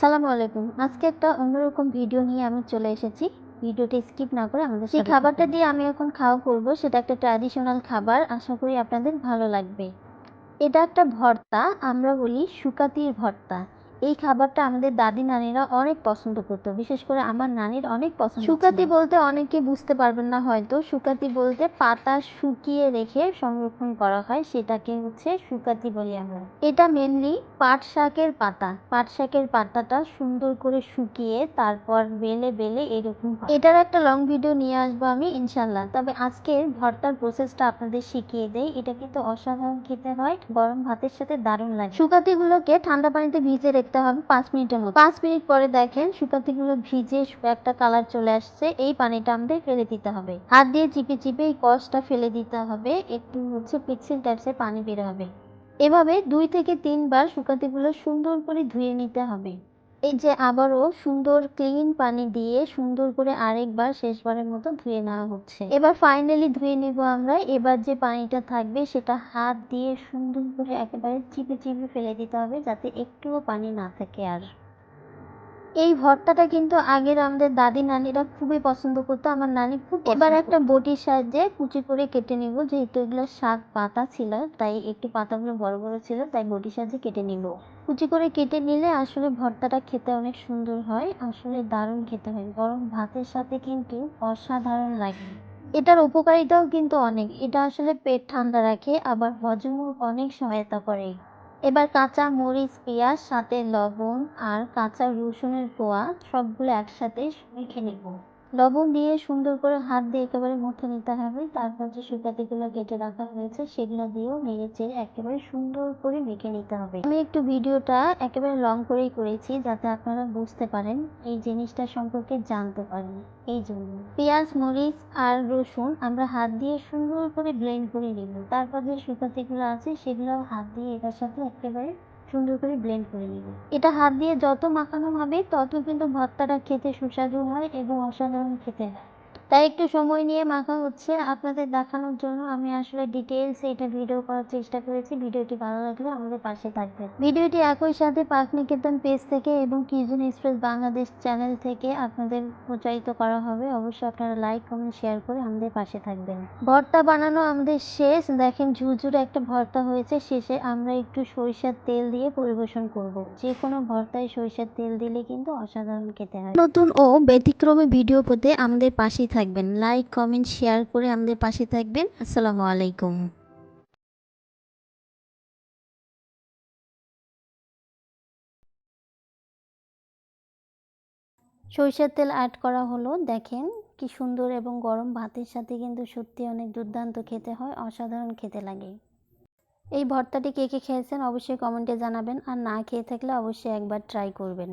সালামু আলাইকুম। আজকে একটা অন্যরকম ভিডিও নিয়ে আমি চলে এসেছি। ভিডিওটি স্কিপ না করে আমাদের সেই খাবারটা দিয়ে আমি এখন খাওয়া করব। সেটা একটা ট্র্যাডিশনাল খাবার। আশা করি আপনাদের ভালো লাগবে। এটা একটা ভর্তা। আমরা বলি সুকাতির ভর্তা। এই খাবারটা আমাদের দাদি নানিরা অনেক পছন্দ করতো, বিশেষ করে আমার নানির অনেক পছন্দ সুকাতি বলতে অনেকে বুঝতে পারবেন না হয়তো সুকাতি বলতে পাতা শুকিয়ে রেখে সংরক্ষণ করা হয়, সেটাকে হচ্ছে সুকাতি বলি আমরা। এটা মেনলি পাট শাকের পাতা, পাট শাকের পাতাটা সুন্দর করে শুকিয়ে তারপর বেলে বেলে এরকম। এটার একটা লং ভিডিও নিয়ে আসব আমি ইনশাল্লাহ তবে আজকের ভর্তার প্রসেসটা আপনাদের শিখিয়ে দেই, এটা কিন্তু অসাধারণ খেতে হয়, গরম ভাতের সাথে দারুণ লাগে। শুকাতিগুলোকে ঠান্ডা পানিতে ভিজে রাখতে হবে পাঁচ মিনিটের মতো পাঁচ মিনিট পরে দেখেন শুকাতিগুলো ভিজে একটা কালার চলে আসছে, এই পানিটা আমাদের ফেলে দিতে হবে। হাত দিয়ে চিপে চিপে এই কষটা ফেলে দিতে হবে, একটু হচ্ছে পিক্সেল টাইপসের পানি বের হবে। এভাবে দুই থেকে তিনবার শুকাতিগুলো সুন্দর করে ধুয়ে নিতে হবে। এই যে আবারও সুন্দর ক্লিন পানি দিয়ে সুন্দর করে আরেকবার শেষবারের মতো ধুয়ে নেওয়া হচ্ছে। এবার ফাইনালি ধুয়ে নিব আমরা। এবার যে পানিটা থাকবে সেটা হাত দিয়ে সুন্দর করে একেবারে চিপে চিপে ফেলে দিতে হবে যাতে একটুও পানি না থাকে আর। এই ভর্তাটা কিন্তু আগের আমাদের দাদি নানিরা খুবই পছন্দ করতো। আমার নানি খুব এবার একটা বটির সাহায্যে কুচি করে কেটে নিব। যেহেতু এগুলো শাক পাতা ছিল তাই একটু পাতাগুলো বড় বড় ছিল তাই বটির সাহায্যে কেটে নিব। কুচি করে কেটে নিলে আসলে ভর্তাটা খেতে অনেক সুন্দর হয় আসলে দারুণ খেতে হয়। গরম ভাতের সাথে কিন্তু অসাধারণ লাগে। এটার উপকারিতাও কিন্তু অনেক। এটা আসলে পেট ঠান্ডা রাখে আবার হজমও অনেক সহায়তা করে। এবার কাঁচা মরিচ পেঁয়াজ সাথে লবণ আর কাঁচা রসুনের কোয়া সবগুলো একসাথে মেখে নেব। লবণ দিয়ে সুন্দর করে হাত দিয়ে একেবারে মুখে নিতে হবে। তারপর যে শুকাতিগুলো কেটে রাখা হয়েছে, সেগুলো দিয়েও নেড়ে চেড়ে একেবারে সুন্দর করে মেখে নিতে হবে। আমি একটু ভিডিওটা একেবারে লং করেই করেছি, যাতে আপনারা বুঝতে পারেন এই জিনিসটা সম্পর্কে জানতে পারেন। এই জন্য পেঁয়াজ, মরিচ আর রসুন আমরা হাত দিয়ে সুন্দর করে ব্লেন্ড করে নিব। তারপর যে শুকাতিগুলো আছে সেগুলো হাত দিয়ে এটার সাথে একেবারে সুন্দর করে ব্লেন্ড করে নিব। এটা হাত দিয়ে যত মাখানো হবে, তত কিন্তু ভর্তাটা খেতে সুস্বাদু হয় এবং অসাধারণ খেতে হয়। তাই একটু সময় নিয়ে মাখা হচ্ছে। আপনাদের দেখানোর জন্য আমি আসলে ডিটেলস এটা ভিডিও করার চেষ্টা করেছি। ভিডিওটি ভালো লাগলে আমাদের পাশে থাকবেন। ভিডিওটি একই সাথে পাক নিকেতন পেজ থেকে এবং কিজন এক্সপ্রেস বাংলাদেশ চ্যানেল থেকে আপনাদের প্রচারিত করা হবে। অবশ্যই আপনারা লাইক কমেন্ট শেয়ার করে আমাদের পাশে থাকবেন। ভর্তা বানানো আমাদের শেষ। দেখেন ঝুরঝুরে একটা ভর্তা হয়েছে। শেষে আমরা একটু সরিষার তেল দিয়ে পরিবেশন করব। যে কোনো ভর্তায় সরিষার তেল দিলে কিন্তু অসাধারণ খেতে হয়। নতুন ও ব্যতিক্রমী ভিডিও পেতে আমাদের পাশেই থাকবেন। লাইক কমেন্ট শেয়ার করে আমাদের পাশে থাকবেন। আসসালামু আলাইকুম। সরিষার তেল অ্যাড করা হলো। দেখেন কি সুন্দর এবং গরম ভাতের সাথে কিন্তু সত্যি অনেক দুর্দান্ত খেতে হয়, অসাধারণ খেতে লাগে। এই ভর্তাটি কে কে খেয়েছেন অবশ্যই কমেন্টে জানাবেন। আর না খেয়ে থাকলে অবশ্যই একবার ট্রাই করবেন।